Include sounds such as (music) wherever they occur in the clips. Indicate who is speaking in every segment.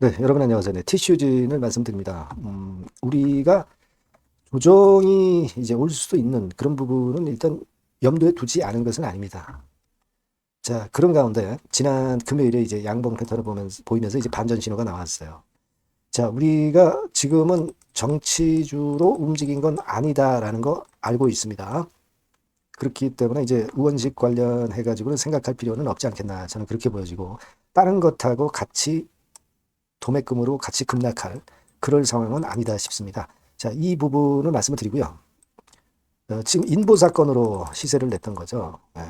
Speaker 1: 네, 여러분 안녕하세요. 네, 티슈진을 말씀드립니다. 음, 우리가 조정이 이제 올 수도 있는 그런 부분은 일단 염두에 두지 않은 것은 아닙니다. 자, 그런 가운데 지난 금요일에 이제 양봉 패턴을 보면서 보이면서 이제 반전 신호가 나왔어요. 자, 우리가 지금은 정치주로 움직인 건 아니다라는 거 알고 있습니다. 그렇기 때문에 이제 우원식 관련해 가지고는 생각할 필요는 없지 않겠나 저는 그렇게 보여지고 다른 것하고 같이 도매금으로 같이 급락할 그럴 상황은 아니다 싶습니다. 자, 이 부분을 말씀을 드리고요. 어, 지금 인보 사건으로 시세를 냈던 거죠. 예,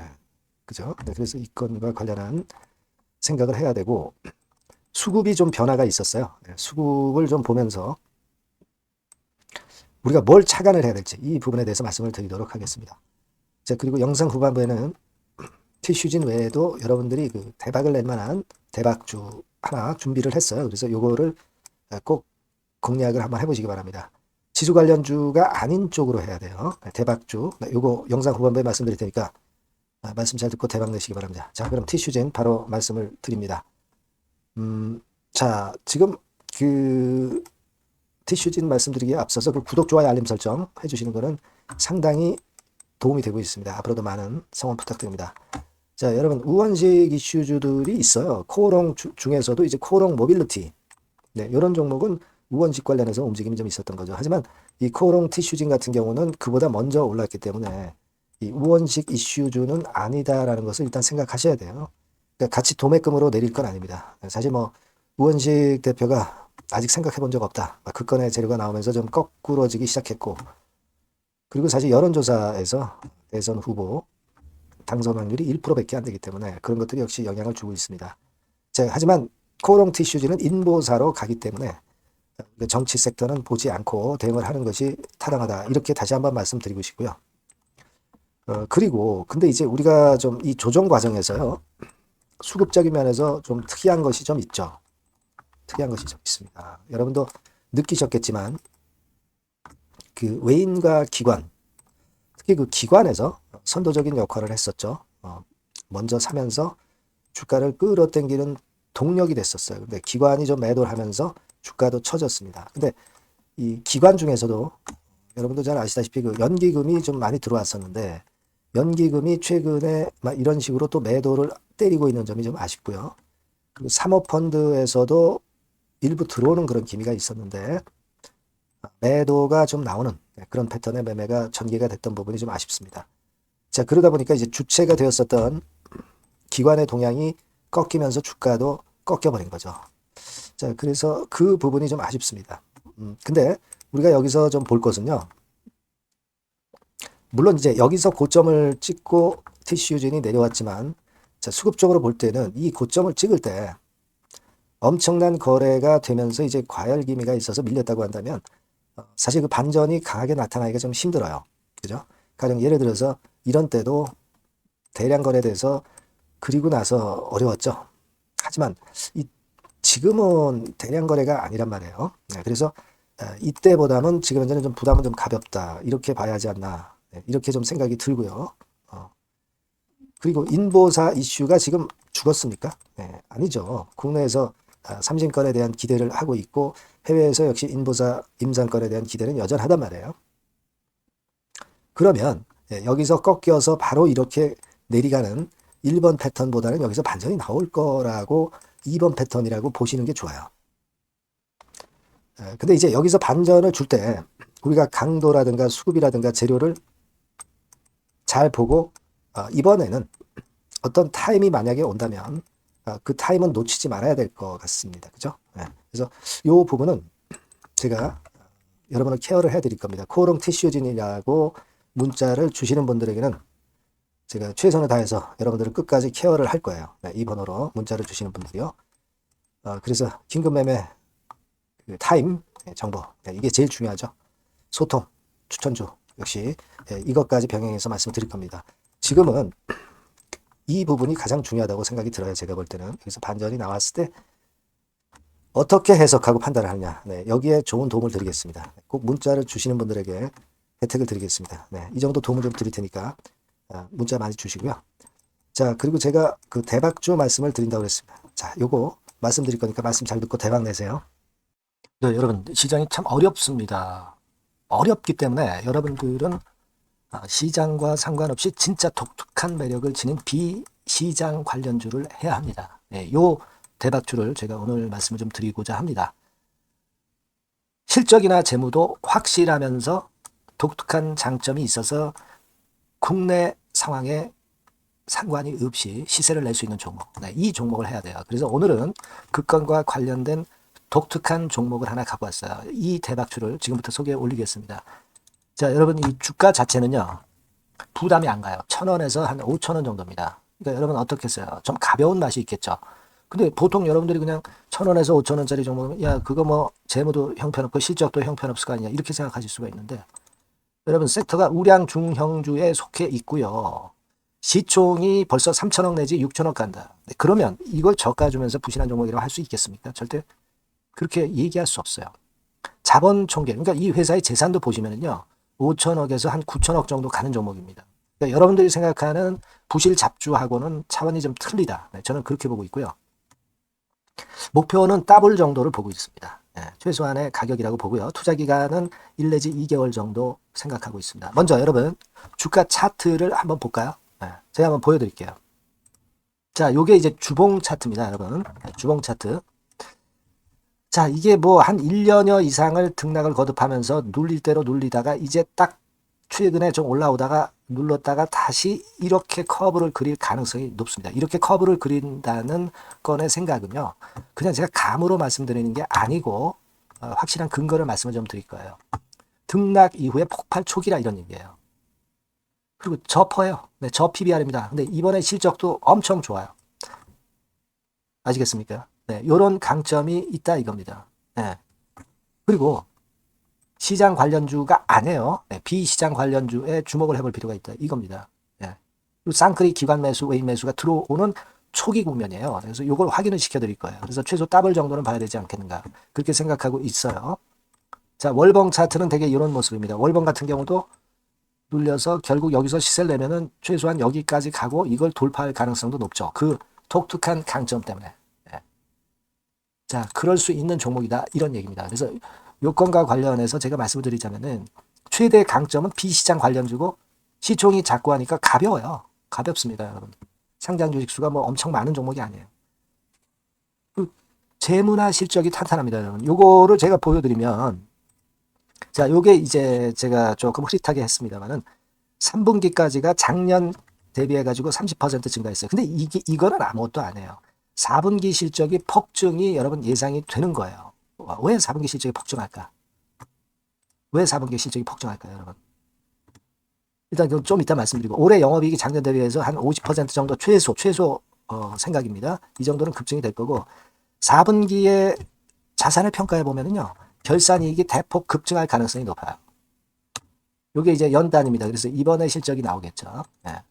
Speaker 1: 그죠? 네, 그래서 이 건과 관련한 생각을 해야 되고 수급이 좀 변화가 있었어요. 예, 수급을 좀 보면서 우리가 뭘 착안을 해야 될지 이 부분에 대해서 말씀을 드리도록 하겠습니다. 자, 그리고 영상 후반부에는 (clears throat) 티슈진 외에도 여러분들이 그 대박을 낼 만한 대박주 하나 준비를 했어요. 그래서 요거를 꼭 공략을 한번 해보시기 바랍니다. 지수 관련주가 아닌 쪽으로 해야 돼요. 대박주. 네, 요거 영상 후반부에 말씀드릴 테니까 아, 말씀 잘 듣고 대박 내시기 바랍니다. 자, 그럼 티슈진 바로 말씀을 드립니다. 음, 자, 지금 그 티슈진 말씀드리기에 앞서서 그 구독, 좋아요, 알림 설정 해주시는 거는 상당히 도움이 되고 있습니다. 앞으로도 많은 성원 부탁드립니다. 자, 여러분 우원식 이슈주들이 있어요. 코오롱 주- 중에서도 이제 코오롱 모빌리티. 네, 이런 종목은 우원식 관련해서 움직임이 좀 있었던 거죠. 하지만 이 코오롱 티슈진 같은 경우는 그보다 먼저 올랐기 때문에 이 우원식 이슈주는 아니다라는 것을 일단 생각하셔야 돼요. 그러니까 같이 도매금으로 내릴 건 아닙니다. 사실 뭐 우원식 대표가 아직 생각해 본 적 없다. 그 건의 재료가 나오면서 좀 거꾸러지기 시작했고 그리고 사실 여론조사에서 대선 후보 당선 확률이 1%밖에 안 되기 때문에 그런 것들이 역시 영향을 주고 있습니다. 자, 하지만 코롱 티슈즈는 인보사로 가기 때문에 정치 섹터는 보지 않고 대응을 하는 것이 타당하다. 이렇게 다시 한번 말씀드리고 싶고요. 어, 그리고 근데 이제 우리가 좀 이 조정 과정에서요. 수급적인 면에서 좀 특이한 것이 좀 있죠. 특이한 것이 좀 있습니다. 여러분도 느끼셨겠지만 그 외인과 기관 특히 그 기관에서 선도적인 역할을 했었죠. 어, 먼저 사면서 주가를 끌어당기는 동력이 됐었어요. 근데 기관이 좀 매도를 하면서 주가도 처졌습니다. 근데 이 기관 중에서도 여러분도 잘 아시다시피 그 연기금이 좀 많이 들어왔었는데 연기금이 최근에 막 이런 식으로 또 매도를 때리고 있는 점이 좀 아쉽고요. 그리고 사모펀드에서도 일부 들어오는 그런 기미가 있었는데 매도가 좀 나오는 네, 그런 패턴의 매매가 전개가 됐던 부분이 좀 아쉽습니다. 자, 그러다 보니까 이제 주체가 되었었던 기관의 동향이 꺾이면서 주가도 꺾여버린 거죠. 자, 그래서 그 부분이 좀 아쉽습니다. 음, 근데 우리가 여기서 좀 볼 것은요. 물론 이제 여기서 고점을 찍고 티슈진이 내려왔지만 자, 수급적으로 볼 때는 이 고점을 찍을 때 엄청난 거래가 되면서 이제 과열 기미가 있어서 밀렸다고 한다면 어, 사실 그 반전이 강하게 나타나기가 좀 힘들어요. 그죠? 가령 예를 들어서 이런 때도 대량 거래돼서 그리고 나서 어려웠죠. 하지만 이 지금은 대량 거래가 아니란 말이에요. 네, 그래서 어, 이때보다는 지금 현재는 좀 부담은 좀 가볍다 이렇게 봐야 하지 않나 네, 이렇게 좀 생각이 들고요. 어. 그리고 인보사 이슈가 지금 죽었습니까? 네, 아니죠. 국내에서 아, 삼진건에 대한 기대를 하고 있고 해외에서 역시 인보사 임상건에 대한 기대는 여전하단 말이에요. 그러면 예, 여기서 꺾여서 바로 이렇게 내리가는 1번 패턴보다는 여기서 반전이 나올 거라고 2번 패턴이라고 보시는 게 좋아요. 예, 근데 이제 여기서 반전을 줄 때 우리가 강도라든가 수급이라든가 재료를 잘 보고 어, 이번에는 어떤 타임이 만약에 온다면 어, 그 타임은 놓치지 말아야 될 것 같습니다. 그죠? 예, 그래서 이 부분은 제가 여러분을 케어를 해드릴 겁니다. 코롱 티슈진이라고 문자를 주시는 분들에게는 제가 최선을 다해서 여러분들을 끝까지 케어를 할 거예요. 네, 이 번호로 문자를 주시는 분들이요. 어, 그래서 긴급 매매 그 타임 네, 정보 네, 이게 제일 중요하죠. 소통, 추천주 역시 예, 이것까지 병행해서 말씀드릴 겁니다. 지금은 이 부분이 가장 중요하다고 생각이 들어요. 제가 볼 때는 여기서 반전이 나왔을 때 어떻게 해석하고 판단을 하느냐. 네, 여기에 좋은 도움을 드리겠습니다. 꼭 문자를 주시는 분들에게 혜택을 드리겠습니다. 네, 이 정도 도움을 좀 드릴 테니까 아, 문자 많이 주시고요. 자, 그리고 제가 그 대박주 말씀을 드린다고 그랬습니다. 자, 요거 말씀드릴 거니까 말씀 잘 듣고 대박 내세요. 네, 여러분 시장이 참 어렵습니다. 어렵기 때문에 여러분들은 아, 시장과 상관없이 진짜 독특한 매력을 지닌 비시장 관련주를 해야 합니다. 네, 요 대박주를 제가 오늘 말씀을 좀 드리고자 합니다. 실적이나 재무도 확실하면서 독특한 장점이 있어서 국내 상황에 상관이 없이 시세를 낼 수 있는 종목. 네, 이 종목을 해야 돼요. 그래서 오늘은 그 건과 관련된 독특한 종목을 하나 갖고 왔어요. 이 대박주를 지금부터 소개해 올리겠습니다. 자, 여러분 이 주가 자체는요. 부담이 안 가요. 천 원에서 한 오천 원 정도입니다. 그러니까 여러분 어떻겠어요? 좀 가벼운 맛이 있겠죠. 근데 보통 여러분들이 그냥 천 원에서 오천 원짜리 종목이면 야 그거 뭐 재무도 형편없고 실적도 형편없을 거 아니냐 이렇게 생각하실 수가 있는데 여러분 섹터가 우량 중형주에 속해 있고요. 시총이 벌써 3천억 내지 6천억 간다. 네, 그러면 이걸 저가 주면서 부실한 종목이라고 할 수 있겠습니까? 절대 그렇게 얘기할 수 없어요. 자본 총계, 그러니까 이 회사의 재산도 보시면은요, 5천억에서 한 9천억 정도 가는 종목입니다. 그러니까 여러분들이 생각하는 부실 잡주하고는 차원이 좀 틀리다. 네, 저는 그렇게 보고 있고요. 목표는 더블 정도를 보고 있습니다. 네, 최소한의 가격이라고 보고요. 투자 기간은 1 내지 2개월 정도 생각하고 있습니다. 먼저 여러분 주가 차트를 한번 볼까요? 네, 제가 한번 보여드릴게요. 자, 요게 이제 주봉 차트입니다, 여러분. 네, 주봉 차트. 자, 이게 뭐 한 1년여 이상을 등락을 거듭하면서 눌릴 대로 눌리다가 이제 딱 최근에 좀 올라오다가 눌렀다가 다시 이렇게 커브를 그릴 가능성이 높습니다. 이렇게 커브를 그린다는 건의 생각은요. 그냥 제가 감으로 말씀드리는 게 아니고 어, 확실한 근거를 말씀을 좀 드릴 거예요. 등락 이후에 폭발 초기라 이런 얘기예요. 그리고 저퍼예요. 네, 저 PBR입니다. 근데 이번에 실적도 엄청 좋아요. 아시겠습니까? 네, 요런 강점이 있다 이겁니다. 네. 그리고 시장 관련주가 아니에요. 네, 비시장 관련주에 주목을 해볼 필요가 있다 이겁니다. 네. 그리고 쌍크리 기관 매수, 외인 매수가 들어오는 초기 국면이에요. 그래서 요걸 확인을 시켜드릴 거예요. 그래서 최소 더블 정도는 봐야 되지 않겠는가 그렇게 생각하고 있어요. 자 월봉 차트는 되게 이런 모습입니다. 월봉 같은 경우도 눌려서 결국 여기서 시세를 내면은 최소한 여기까지 가고 이걸 돌파할 가능성도 높죠. 그 독특한 강점 때문에. 예. 자, 그럴 수 있는 종목이다. 이런 얘기입니다. 그래서 요건과 관련해서 제가 말씀을 드리자면은 최대 강점은 비시장 관련주고 시총이 작고 하니까 가벼워요. 가볍습니다, 여러분. 상장 주식 수가 뭐 엄청 많은 종목이 아니에요. 그 재무나 실적이 탄탄합니다, 여러분. 요거를 제가 보여드리면 자, 요게 이제 제가 조금 흐릿하게 했습니다만은 3분기까지가 작년 대비해 가지고 30% 증가했어요. 근데 이게 이거는 아무것도 안 해요. 4분기 실적이 폭증이 여러분 예상이 되는 거예요. 왜 4분기 실적이 폭증할까? 왜 4분기 실적이 폭증할까요, 여러분? 일단 좀 이따 말씀드리고 올해 영업이익이 작년 대비해서 한 50% 정도 최소 최소 어, 생각입니다. 이 정도는 급증이 될 거고 4분기에 자산을 평가해 보면은요. 결산이익이 대폭 급증할 가능성이 높아요. 이게 이제 연단입니다. 그래서 이번에 실적이 나오겠죠. 예.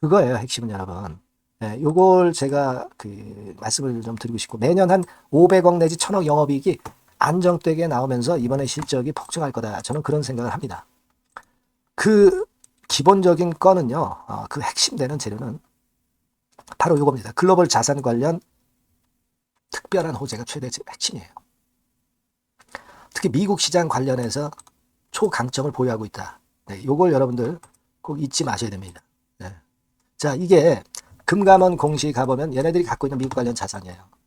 Speaker 1: 그거예요, 핵심은 여러분. 예, 요걸 제가 그 말씀을 좀 드리고 싶고 매년 한 500억 내지 1000억 영업이익이 안정되게 나오면서 이번에 실적이 폭증할 거다. 저는 그런 생각을 합니다. 그 기본적인 건은요. 어, 그 핵심되는 재료는 바로 이겁니다. 글로벌 자산 관련 특별한 호재가 최대 핵심이에요. 특히 미국 시장 관련해서 초강점을 보유하고 있다. 네, 요걸 여러분들 꼭 잊지 마셔야 됩니다. 네. 자, 이게 금감원 공시 가보면 얘네들이 갖고 있는 미국 관련 자산이에요.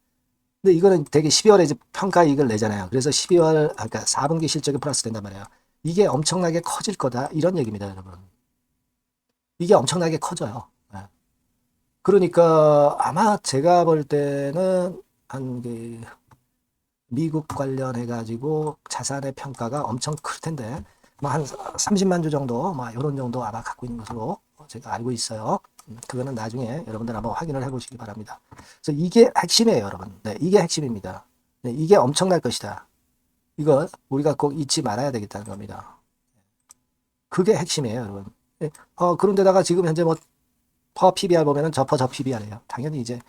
Speaker 1: 근데 이거는 되게 12월에 이제 평가 이익을 내잖아요. 그래서 12월, 아까 그러니까 4분기 실적이 플러스 된단 말이에요. 이게 엄청나게 커질 거다. 이런 얘기입니다, 여러분. 이게 엄청나게 커져요. 네. 그러니까 아마 제가 볼 때는 한 그 미국 관련해 가지고 자산의 평가가 엄청 클 텐데 뭐 한 30만 주 정도 뭐 이런 정도 아마 갖고 있는 것으로 제가 알고 있어요. 음, 그거는 나중에 여러분들 한번 확인을 해보시기 바랍니다. 그래서 이게 핵심이에요, 여러분. 네, 이게 핵심입니다. 네, 이게 엄청날 것이다. 이거 우리가 꼭 잊지 말아야 되겠다는 겁니다. 그게 핵심이에요, 여러분. 네, 어, 그런데다가 지금 현재 뭐, 퍼 PBR 보면은 저퍼 저 PBR이에요. 당연히 이제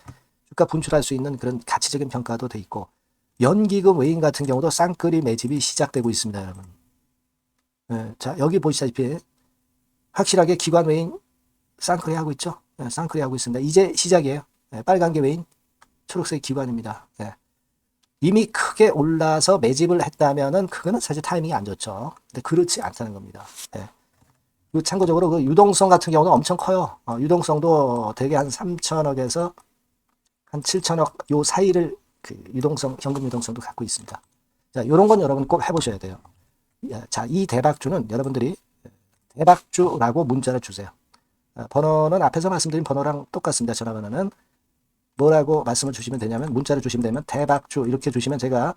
Speaker 1: 주가 분출할 수 있는 그런 가치적인 평가도 돼 있고, 연기금 외인 같은 경우도 쌍끌이 매집이 시작되고 있습니다, 여러분. 네, 자, 여기 보시다시피 확실하게 기관 외인 쌍끌이 하고 있죠? 네, 쌍끌이 하고 있습니다. 이제 시작이에요. 네, 빨간 게 외인, 초록색 기관입니다. 예. 이미 크게 올라서 매집을 했다면은 그거는 사실 타이밍이 안 좋죠. 근데 그렇지 않다는 겁니다. 예. 그리고 참고적으로 그 유동성 같은 경우는 엄청 커요. 어, 유동성도 대개 한 3천억에서 한 7천억 요 사이를 그 유동성, 현금 유동성도 갖고 있습니다. 자, 요런 건 여러분 꼭 해보셔야 돼요. 야, 자, 이 대박주는 여러분들이 대박주라고 문자를 주세요. 어, 번호는 앞에서 말씀드린 번호랑 똑같습니다. 전화번호는 뭐라고 말씀을 주시면 되냐면 문자를 주시면 되면 대박주 이렇게 주시면 제가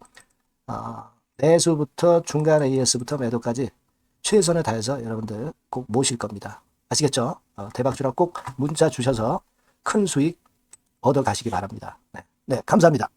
Speaker 1: 어, 매수부터 중간 AS부터 매도까지 최선을 다해서 여러분들 꼭 모실 겁니다. 아시겠죠? 어, 대박주라 꼭 문자 주셔서 큰 수익 얻어 가시기 바랍니다. 네, 네 감사합니다.